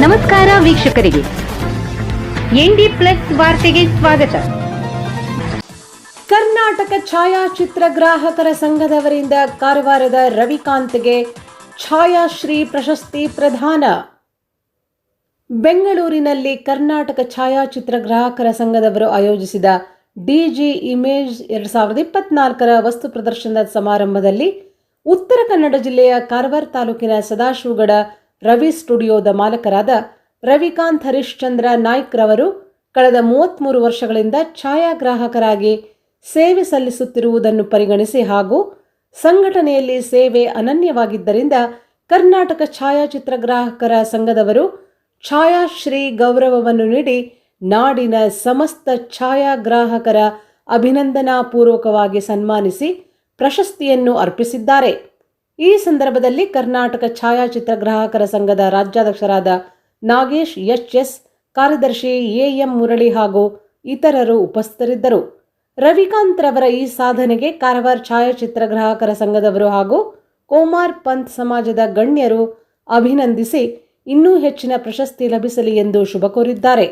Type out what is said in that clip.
ನಮಸ್ಕಾರ ವೀಕ್ಷಕರಿಗೆ. ND plus ವಾರ್ತೆಗೆ ಸ್ವಾಗತ. ಕರ್ನಾಟಕ ಛಾಯಾಚಿತ್ರ ಗ್ರಾಹಕರ ಸಂಘದವರಿಂದ ಕಾರವಾರದ ರವಿಕಾಂತ್ಗೆ ಛಾಯಾಶ್ರೀ ಪ್ರಶಸ್ತಿ ಪ್ರದಾನ. ಬೆಂಗಳೂರಿನಲ್ಲಿ ಕರ್ನಾಟಕ ಛಾಯಾಚಿತ್ರ ಗ್ರಾಹಕರ ಸಂಘದವರು ಆಯೋಜಿಸಿದ ಡಿಜಿ ಇಮೇಜ್ ಎರಡು ಸಾವಿರದ ಇಪ್ಪತ್ನಾಲ್ಕರ ವಸ್ತು ಪ್ರದರ್ಶನದ ಸಮಾರಂಭದಲ್ಲಿ ಉತ್ತರ ಕನ್ನಡ ಜಿಲ್ಲೆಯ ಕಾರವಾರ ತಾಲೂಕಿನ ಸದಾಶಿವಗಡ ರವಿ ಸ್ಟುಡಿಯೋದ ಮಾಲಕರಾದ ರವಿಕಾಂತ್ ಹರಿಶ್ಚಂದ್ರ ನಾಯ್ಕ್ ರವರು ಕಳೆದ ಮೂವತ್ತ್ಮೂರು ವರ್ಷಗಳಿಂದ ಛಾಯಾಗ್ರಾಹಕರಾಗಿ ಸೇವೆ ಸಲ್ಲಿಸುತ್ತಿರುವುದನ್ನು ಪರಿಗಣಿಸಿ ಹಾಗೂ ಸಂಘಟನೆಯಲ್ಲಿ ಸೇವೆ ಅನನ್ಯವಾಗಿದ್ದರಿಂದ ಕರ್ನಾಟಕ ಛಾಯಾಚಿತ್ರ ಗ್ರಾಹಕರ ಸಂಘದವರು ಛಾಯಾಶ್ರೀ ಗೌರವವನ್ನು ನೀಡಿ ನಾಡಿನ ಸಮಸ್ತ ಛಾಯಾಗ್ರಾಹಕರ ಅಭಿನಂದನಾಪೂರ್ವಕವಾಗಿ ಸನ್ಮಾನಿಸಿ ಪ್ರಶಸ್ತಿಯನ್ನು ಅರ್ಪಿಸಿದ್ದಾರೆ. ಈ ಸಂದರ್ಭದಲ್ಲಿ ಕರ್ನಾಟಕ ಛಾಯಾಚಿತ್ರ ಗ್ರಾಹಕರ ಸಂಘದ ರಾಜ್ಯಾಧ್ಯಕ್ಷರಾದ ನಾಗೇಶ್ ಎಚ್ ಎಸ್ ಕಾರ್ಯದರ್ಶಿ ಎಎಂ ಮುರಳಿ ಹಾಗೂ ಇತರರು ಉಪಸ್ಥಿತರಿದ್ದರು. ರವಿಕಾಂತ್ ರವರ ಈ ಸಾಧನೆಗೆ ಕಾರವಾರ ಛಾಯಾಚಿತ್ರ ಗ್ರಾಹಕರ ಸಂಘದವರು ಹಾಗೂ ಕೋಮಾರ್ ಪಂತ್ ಸಮಾಜದ ಗಣ್ಯರು ಅಭಿನಂದಿಸಿ ಇನ್ನೂ ಹೆಚ್ಚಿನ ಪ್ರಶಸ್ತಿ ಲಭಿಸಲಿ ಎಂದು ಶುಭ ಕೋರಿದ್ದಾರೆ.